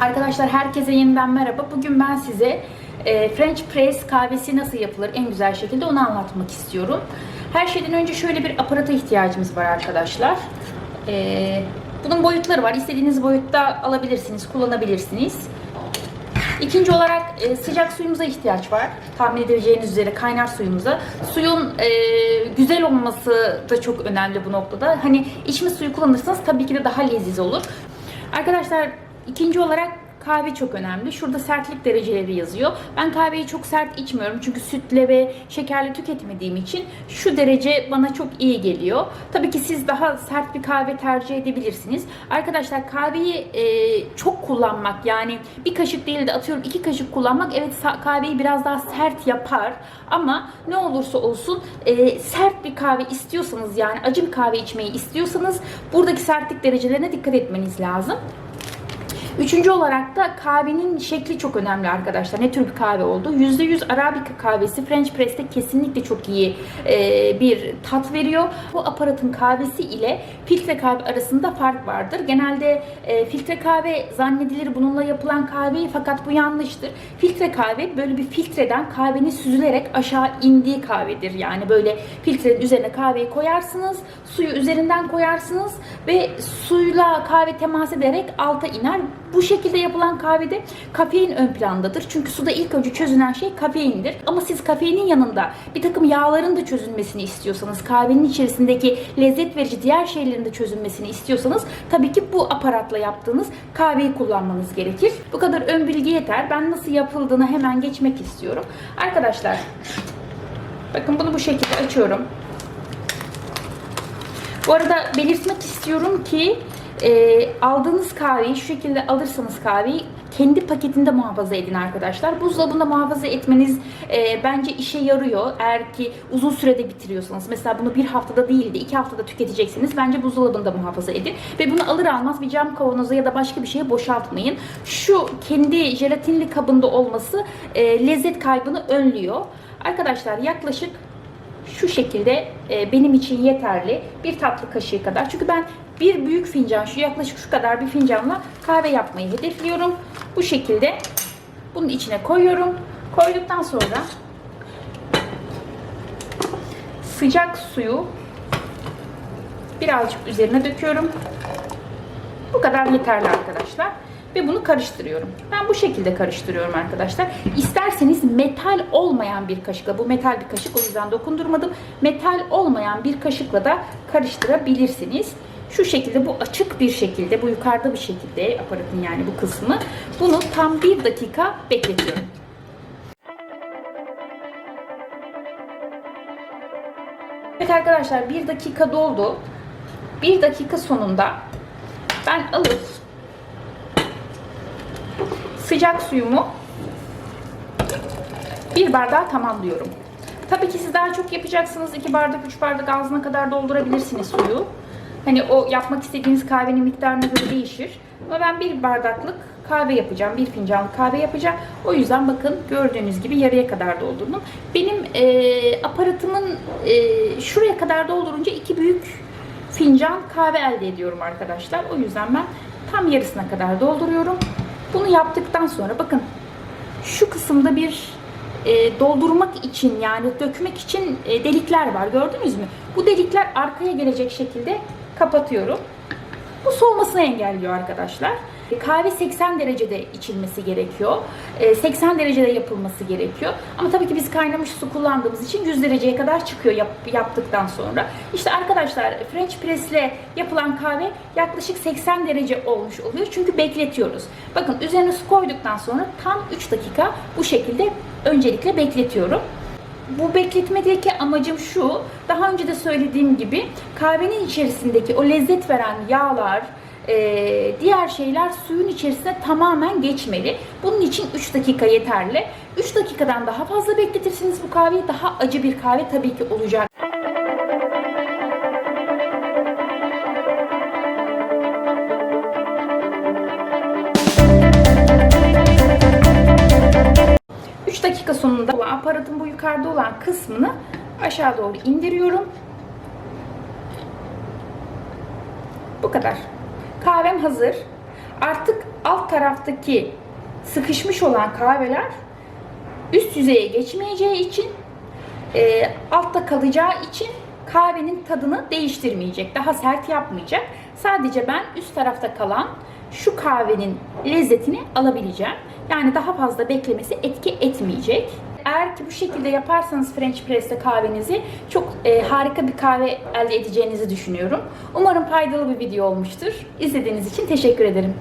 Arkadaşlar herkese yeniden merhaba. Bugün ben size e, French press kahvesi nasıl yapılır en güzel şekilde onu anlatmak istiyorum. Her şeyden önce şöyle bir aparata ihtiyacımız var arkadaşlar. E, bunun boyutları var. İstediğiniz boyutta alabilirsiniz, kullanabilirsiniz. İkinci olarak e, sıcak suyumuza ihtiyaç var. Tahmin edebileceğiniz üzere kaynar suyumuza. Suyun güzel olması da çok önemli bu noktada. Hani içme suyu kullanırsanız tabii ki de daha leziz olur. Arkadaşlar ikinci olarak kahve çok önemli. Şurada sertlik dereceleri yazıyor. Ben kahveyi çok sert içmiyorum çünkü sütle ve şekerli tüketmediğim için şu derece bana çok iyi geliyor. Tabii ki siz daha sert bir kahve tercih edebilirsiniz. Arkadaşlar kahveyi e, çok kullanmak yani bir kaşık değil de atıyorum iki kaşık kullanmak evet kahveyi biraz daha sert yapar ama ne olursa olsun e, sert bir kahve istiyorsanız yani acı bir kahve içmeyi istiyorsanız buradaki sertlik derecelerine dikkat etmeniz lazım. Üçüncü olarak da kahvenin şekli çok önemli arkadaşlar. Ne tür bir kahve oldu? %100 Arabica kahvesi French Press'te kesinlikle çok iyi e, bir tat veriyor. Bu aparatın kahvesi ile filtre kahve arasında fark vardır. Genelde e, filtre kahve zannedilir bununla yapılan kahveyi fakat bu yanlıştır. Filtre kahve böyle bir filtreden kahvenin süzülerek aşağı indiği kahvedir. Yani böyle filtrenin üzerine kahveyi koyarsınız, suyu üzerinden koyarsınız ve suyla kahve temas ederek alta iner. Bu şekilde yapılan kahvede kafein ön plandadır. Çünkü suda ilk önce çözünen şey kafeindir. Ama siz kafeinin yanında bir takım yağların da çözülmesini istiyorsanız, kahvenin içerisindeki lezzet verici diğer şeylerin de çözülmesini istiyorsanız tabii ki bu aparatla yaptığınız kahveyi kullanmanız gerekir. Bu kadar ön bilgi yeter. Ben nasıl yapıldığını hemen geçmek istiyorum. Arkadaşlar bakın bunu bu şekilde açıyorum. Bu arada belirtmek istiyorum ki e, aldığınız kahveyi şu şekilde alırsanız kahveyi kendi paketinde muhafaza edin arkadaşlar. Buzdolabında muhafaza etmeniz e, bence işe yarıyor. Eğer ki uzun sürede bitiriyorsanız mesela bunu bir haftada değil de iki haftada tüketeceksiniz. Bence buzdolabında muhafaza edin. Ve bunu alır almaz bir cam kavanoza ya da başka bir şeye boşaltmayın. Şu kendi jelatinli kabında olması e, lezzet kaybını önlüyor. Arkadaşlar yaklaşık şu şekilde e, benim için yeterli. Bir tatlı kaşığı kadar. Çünkü ben bir büyük fincan, şu yaklaşık şu kadar bir fincanla kahve yapmayı hedefliyorum. Bu şekilde bunun içine koyuyorum. Koyduktan sonra sıcak suyu birazcık üzerine döküyorum. Bu kadar yeterli arkadaşlar. Ve bunu karıştırıyorum. Ben bu şekilde karıştırıyorum arkadaşlar. İsterseniz metal olmayan bir kaşıkla, bu metal bir kaşık o yüzden dokundurmadım. Metal olmayan bir kaşıkla da karıştırabilirsiniz. Şu şekilde bu açık bir şekilde, bu yukarıda bir şekilde aparatın yani bu kısmı. Bunu tam bir dakika bekletiyorum. Evet arkadaşlar bir dakika doldu. Bir dakika sonunda ben alıp sıcak suyumu bir bardağa tamamlıyorum. Tabii ki siz daha çok yapacaksınız. 2 bardak, 3 bardak ağzına kadar doldurabilirsiniz suyu. Hani o yapmak istediğiniz kahvenin miktarına göre değişir. Ama ben bir bardaklık kahve yapacağım. Bir fincanlık kahve yapacağım. O yüzden bakın gördüğünüz gibi yarıya kadar doldurdum. Benim e, aparatımın e, şuraya kadar doldurunca iki büyük fincan kahve elde ediyorum arkadaşlar. O yüzden ben tam yarısına kadar dolduruyorum. Bunu yaptıktan sonra bakın şu kısımda bir e, doldurmak için yani dökmek için e, delikler var gördünüz mü? Bu delikler arkaya gelecek şekilde kapatıyorum. Bu soğumasını engelliyor arkadaşlar. E, Kahve 80 derecede içilmesi gerekiyor. E, 80 derecede yapılması gerekiyor. Ama tabii ki biz kaynamış su kullandığımız için 100 dereceye kadar çıkıyor yap- yaptıktan sonra. İşte arkadaşlar French press ile yapılan kahve yaklaşık 80 derece olmuş oluyor. Çünkü bekletiyoruz. Bakın üzerine su koyduktan sonra tam 3 dakika bu şekilde öncelikle bekletiyorum. Bu bekletmedeki amacım şu, daha önce de söylediğim gibi kahvenin içerisindeki o lezzet veren yağlar, e, diğer şeyler suyun içerisine tamamen geçmeli. Bunun için 3 dakika yeterli. 3 dakikadan daha fazla bekletirsiniz bu kahveyi daha acı bir kahve tabii ki olacak. Dakika sonunda aparatın bu yukarıda olan kısmını aşağı doğru indiriyorum. Bu kadar. Kahvem hazır. artık alt taraftaki sıkışmış olan kahveler üst yüzeye geçmeyeceği için e, altta kalacağı için kahvenin tadını değiştirmeyecek. Daha sert yapmayacak. Sadece ben üst tarafta kalan şu kahvenin lezzetini alabileceğim. Yani daha fazla beklemesi etki etmeyecek. Eğer ki bu şekilde yaparsanız French Press'te kahvenizi çok e, harika bir kahve elde edeceğinizi düşünüyorum. Umarım faydalı bir video olmuştur. İzlediğiniz için teşekkür ederim.